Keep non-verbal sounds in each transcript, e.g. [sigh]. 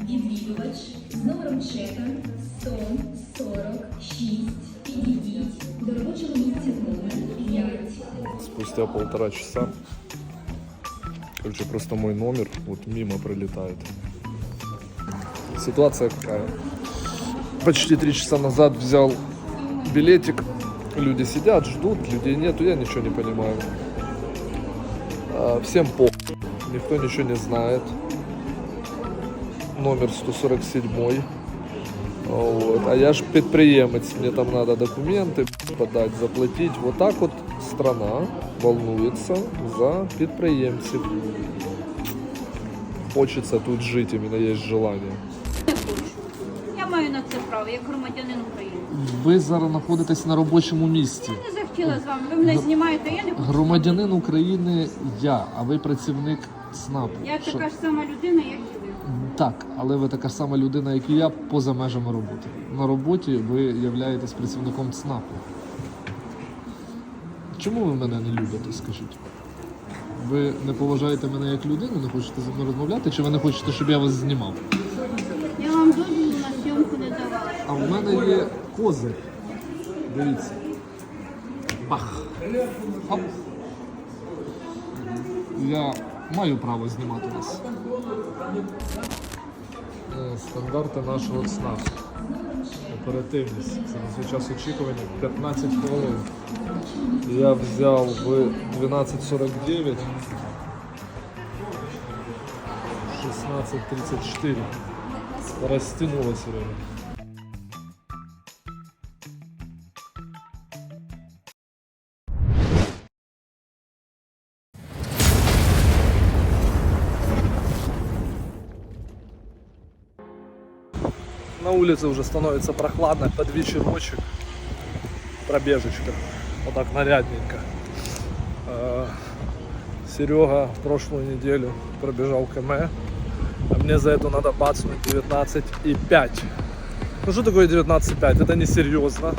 Відвідувач з номером чека 146 підійдіть до робочого місця номер 5. Спустя полтора часа. Короче, просто мой номер вот мимо пролетает. Ситуация какая? Почти три часа назад взял билетик. Люди сидят, ждут, людей нету, я ничего не понимаю. А, Всем по Никто ничего не знает. Номер 147. Вот. А я ж підприємець, мне там надо документы подать, заплатить. Вот так вот страна волнуется за підприємців. Хочется тут жить, именно есть желание. Я маю на це право, як громадянин України. Ви зараз знаходитесь на робочому місці. Я не захотіла з вами. Ви мене знімаєте, я не хочу. Громадянин України я, а ви працівник СНАПу. Я Що- така ж сама людина, як і ви. Так, але ви така ж сама людина, як і я, поза межами роботи. На роботі ви являєтесь працівником ЦНАПу. Чому ви мене не любите, скажіть? Ви не поважаєте мене як людину, не хочете зі мною розмовляти, чи ви не хочете, щоб я вас знімав? Я вам дозволу на зйомку не давала. А в мене є козир. Дивіться. Бах. Хоп. Я маю право знімати вас. Е, Стандарти нашого СНАП. Оперативність. Це час очікування 15 хвилин. Я взяв в 12.49. 16.34. Растянулось. На улице уже становится прохладно, под вечерочек. Пробежечка. Вот так нарядненько. Э, Серега в прошлую неделю пробежал КМ. А мне за это надо бацнуть 19,5. Ну что такое 19,5? Это несерьезно.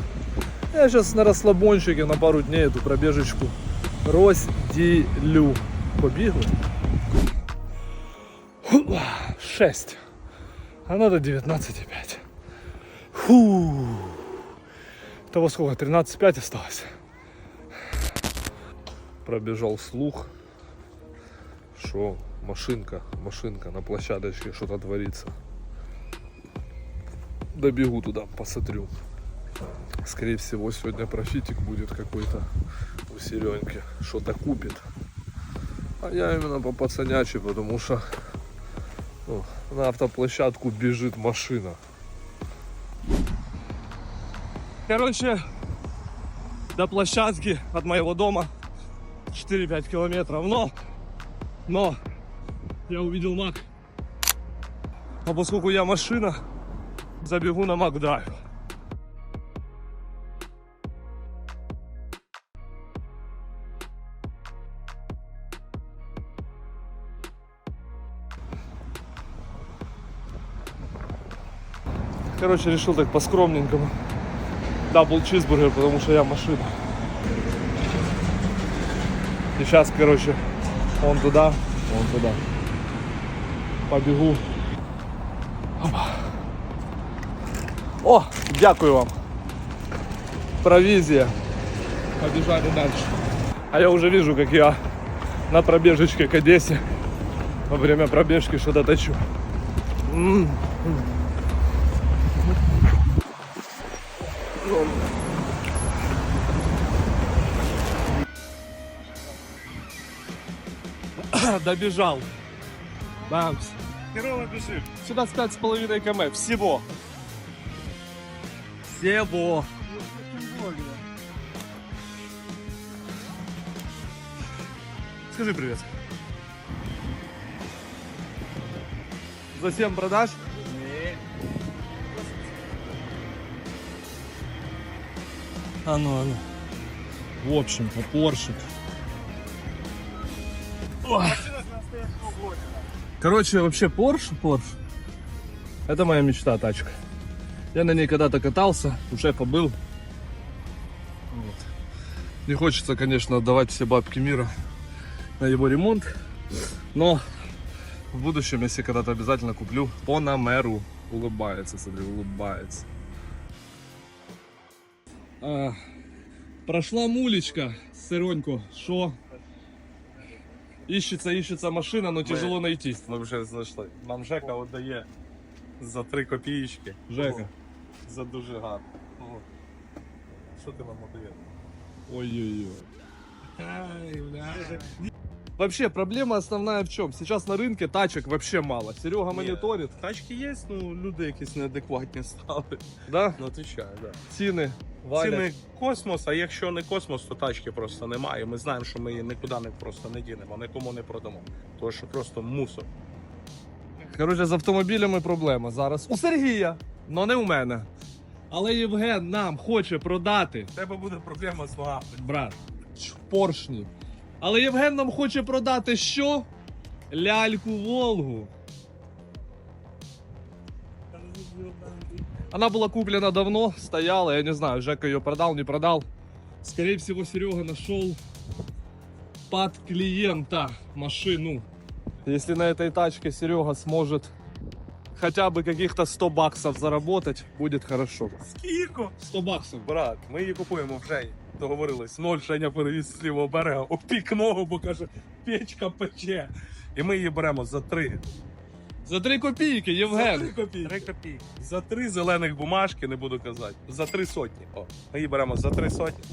Я сейчас на расслабончике на пару дней эту пробежечку разделю. Побегу. 6. А надо 19,5. Фу. Того сколько? 13,5 осталось. Пробежал слух, что машинка, машинка на площадочке что-то творится. Добегу туда, посмотрю. Скорее всего, сегодня профитик будет какой-то у Сереньки. Что-то купит. А я именно по пацанячи, потому что на автоплощадку бежит машина. Короче, до площадки от моего дома 4-5 километров. Но, но, я увидел Мак. А поскольку я машина, забегу на Макдрайв. Короче, решил так по-скромненькому. Дабл чизбургер, потому что я машина. И сейчас, короче, он туда, он туда. Побегу. Опа. О, дякую вам. Провизия. Побежали дальше. А я уже вижу, как я на пробежечке к Одессе во время пробежки что-то точу. М. Добежал. Бамс. Херово бежит. 17,5 км. Всего. Всего. Скажи привет. За 7 продаж? А ну, а ну. В общем, по Поршик. Короче, вообще Porsche, Porsche. Это моя мечта тачка. Я на ней когда-то катался, у шефа был. Вот. Не хочется, конечно, отдавать все бабки мира на его ремонт. Но В будущем, если когда-то обязательно куплю, по номеру. Улыбается, смотри, улыбается. А, прошла мулечка, Сыроньку, шо? Ищется, ищется машина, но тяжело найти. Ми вже знайшли. Нам Жека віддає за 3 копійки. Жека. За дуже гарно. Що ти нам віддає? Ой-ой-ой. Вообще, проблема основная в чем? Сейчас на рынке тачек вообще мало. Серега мониторит, Тачки є, ну люди якісь неадекватні стали. да? Ну отвечаю, да. Ціни валять. Ціни космос, а якщо не космос, то тачки просто немає. Ми знаємо, що ми її нікуди не просто не дінемо, нікому не продамо. Тому що просто мусор. Коротше, з автомобілями проблема зараз. У Сергія, але не у мене. Але Євген нам хоче продати, У тебе буде проблема з ногами. брат, поршні. Але Євген нам хоче продати що? Ляльку Волгу. Она была куплена давно, стояла, я не знаю, Жека ее продал, не продал. Скорее всего, Серега нашел под клиента машину. Если на этой тачке Серега сможет хотя бы каких-то 100 баксов заработать, будет хорошо. Скільки? 100 баксов. Брат, ми її купуємо в Жені. Договорились. Ноль Женя перевіз з лівого берега, опік ногу, бо каже, печка пече. І ми її беремо за три. За 3 копійки, За Євген. три копійки. Три копійки. За три зелених бумажки, не буду казати. За три сотні. О, ми її беремо за три сотні.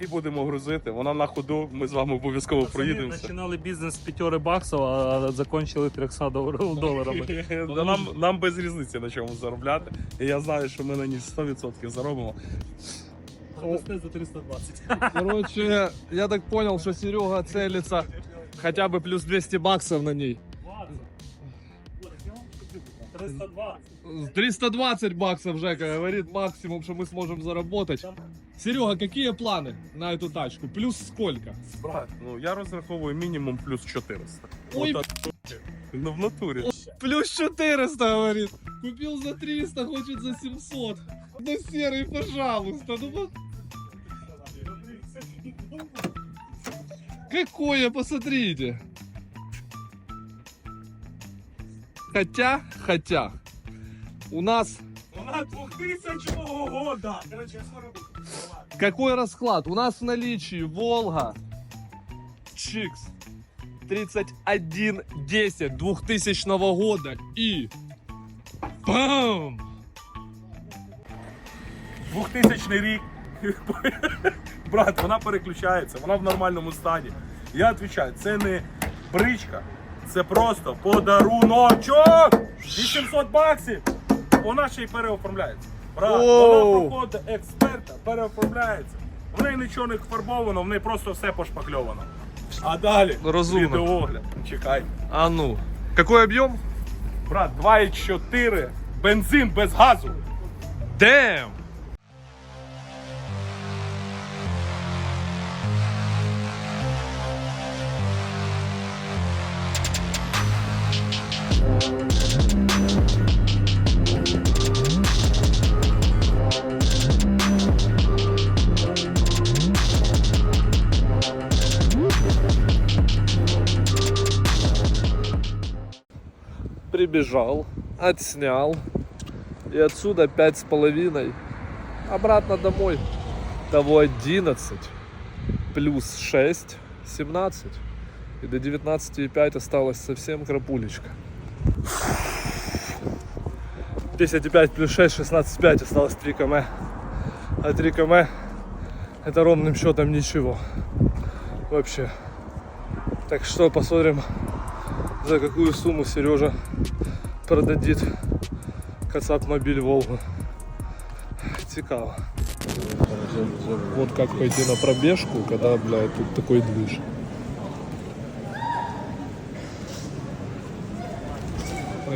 І будемо грузити. Вона на ходу. Ми з вами обов'язково проїдемося. Починали бізнес з п'ятьори баксів, а закончили 300 доларів- [laughs] доларами. Нам, нам без різниці на чому заробляти. І я знаю, що ми на ній 100% заробимо. За 320. Короче, я так понял, что Серега целится хотя бы плюс 200 баксов на ней. 320. 320 баксов Жека говорит максимум, что мы сможем заработать. Серега, какие планы на эту тачку? Плюс сколько? Брат, ну я розраховую мінімум плюс 400. Ой, Отак. Ну в натурі. Плюс 400, говорит. Купил за 300, хочет за 700. Ну, серый, пожалуйста. Ну, вот. Какое, посмотрите. Хотя, хотя, у нас Вона 2000 года. Короче, какой расклад? У нас в наличии Волга Чикс 3110 2000 года и бам! 2000 рік. Брат, вона переключається, вона в нормальному стані. Я відповідаю, це не бричка, це просто подаруночок! 800 баксів! Вона ще й переоформляється. Брат, вона проходить експерта, переоформляється. В неї нічого не фарбовано, в неї просто все пошпакльовано. А далі Розумно. відеоогляд. Чекай. А ну. Какой объем? Брат, 2,4, бензин без газу. Damn! Прибежал, отснял, и отсюда пять с половиной. Обратно домой. Того 11 плюс 6, 17. И до 19,5 осталось совсем крапулечка. 10,5 плюс 6, 16,5 осталось 3 км. А 3 км это ровным счетом ничего. Вообще. Так что посмотрим, за какую сумму Сережа продадит Кацап мобиль Волгу. Цікаво. Вот как пойти на пробежку, когда, блядь, тут такой движ.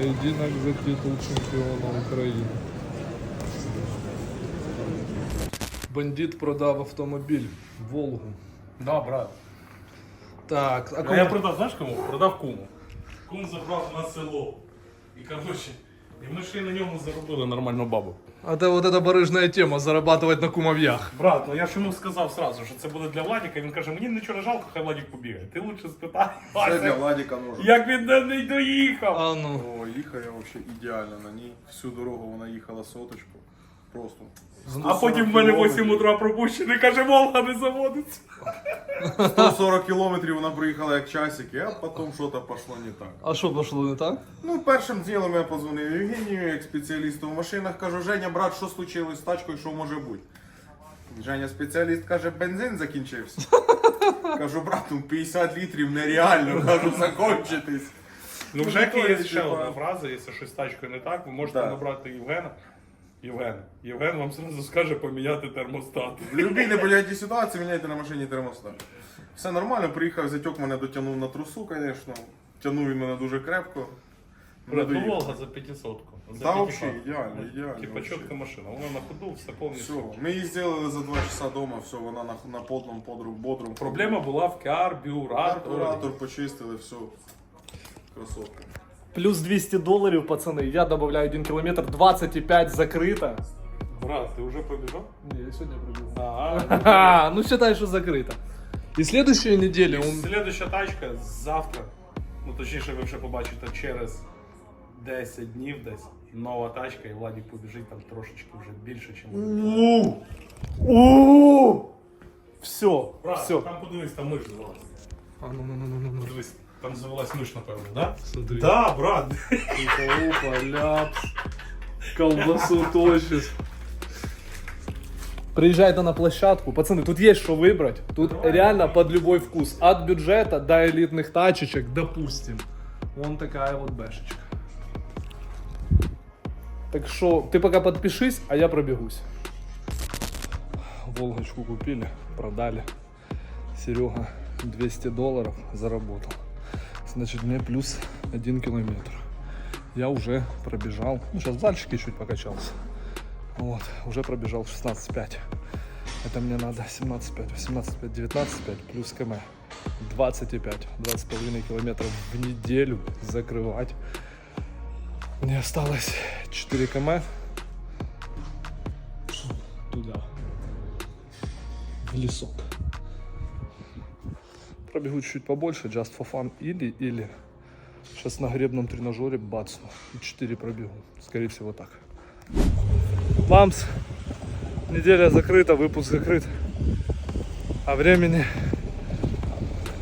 Поединок за титул чемпіона України. Бандит продав автомобіль Волгу. Да, брат. Так, а А я продав, знаєш кому? Продав куму. Кум забрав на село. І коротше, і ми ще й на ньому заробили нормальну бабу. А то вот эта барыжная тема зарабатывать на кумов'ях. Брат, ну я ж йому сказав сразу, що це буде для Владіка. Він каже, мені нічого не жалко, хай Владік побігає. Ти лучше спитай, Це для Вася, Владіка може. як він до не доїхав. А ну. О, їхав я взагалі ідеально на ній. Всю дорогу вона їхала соточку. Просто. А потім в мене 8 кілометрів. утра пропущений, каже, Волга не заводиться. 140 кілометрів вона проїхала як часики, а потім щось пішло не так. А що пошло не так? Ну, першим ділом я позвонив Євгенію, як спеціалісту в машинах, кажу, Женя, брат, що случилось з тачкою, що може бути? Женя спеціаліст каже, бензин закінчився. [laughs] Кажу, брат, ну 50 літрів нереально, кажу, закончитись. Ну, в Жеки є ще одна фраза, якщо щось з тачкою не так, ви можете Да. набрати Євгена. Євген. Євген вам зразу скаже поміняти термостат. В будь-якій непонятній ситуації міняйте на машині термостат. Все нормально, приїхав, затьок мене дотягнув на трусу, звісно. Тягнув він мене дуже крепко. Брат, ну. Волга за 500. За Да, 500. взагалі, ідеально, ідеально. Типа вообще. чітка машина, вона на ходу, все Все, ми її зробили за 2 часа вдома, все, вона на, на подному подру, бодрум. Проблема була в карбюраторі. Карбюратор почистили, все. Красотка. Плюс 200 долларов, пацаны. Я добавляю 1 километр, 25 закрыто. Брат, ти вже побіжав? Не, я сегодня пробил. Ага. Ха, ну считай, что закрыто. И следующую неделю он... Слідуща тачка завтра. Ну точніше, ви вже побачите через 10 днів десь. Нова тачка, і Владик побіжить там трошечки вже більше, ніж. Все, Брат, все. там подивись, там миш завелась. А, ну, ну, ну, ну, ну, ну. Подивись, там завелась миш, напевно, да? Смотри. Да, брат. Опа, опа, ляпс. Колбасу точишь. Приезжайте на площадку. Пацаны, тут есть что выбрать. Тут реально под любой вкус. От бюджета до элитных тачечек, допустим. Вон такая вот бэшечка. Так что ты пока подпишись, а я пробегусь. Волгочку купили, продали. Серега 200 долларов заработал. Значит, мне плюс 1 километр. Я уже пробежал. Ну, сейчас дальше чуть покачался. Вот, уже пробежал 16,5. Это мне надо 17,5, 18,5, 19,5 плюс км. 25, 20,5 километров в неделю закрывать. Мне осталось 4 км. Туда. В лесок. Пробегу чуть побольше, just for fun. Или, или сейчас на гребном тренажере бацну. И 4 пробегу. Скорее всего так. Ламс. Неделя закрыта, выпуск закрыт. А времени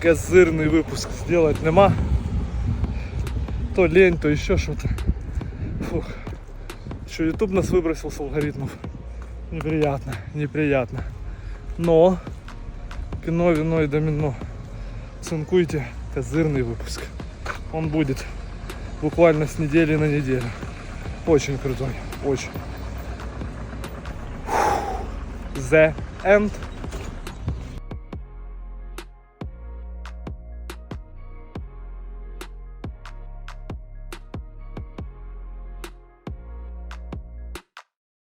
козырный выпуск сделать нема. То лень, то еще что-то. Фух. Еще YouTube нас выбросил с алгоритмов. Неприятно, неприятно. Но кино, вино и домино. Цинкуйте козырный выпуск. Он будет буквально с недели на неделю. Очень крутой, очень. The End.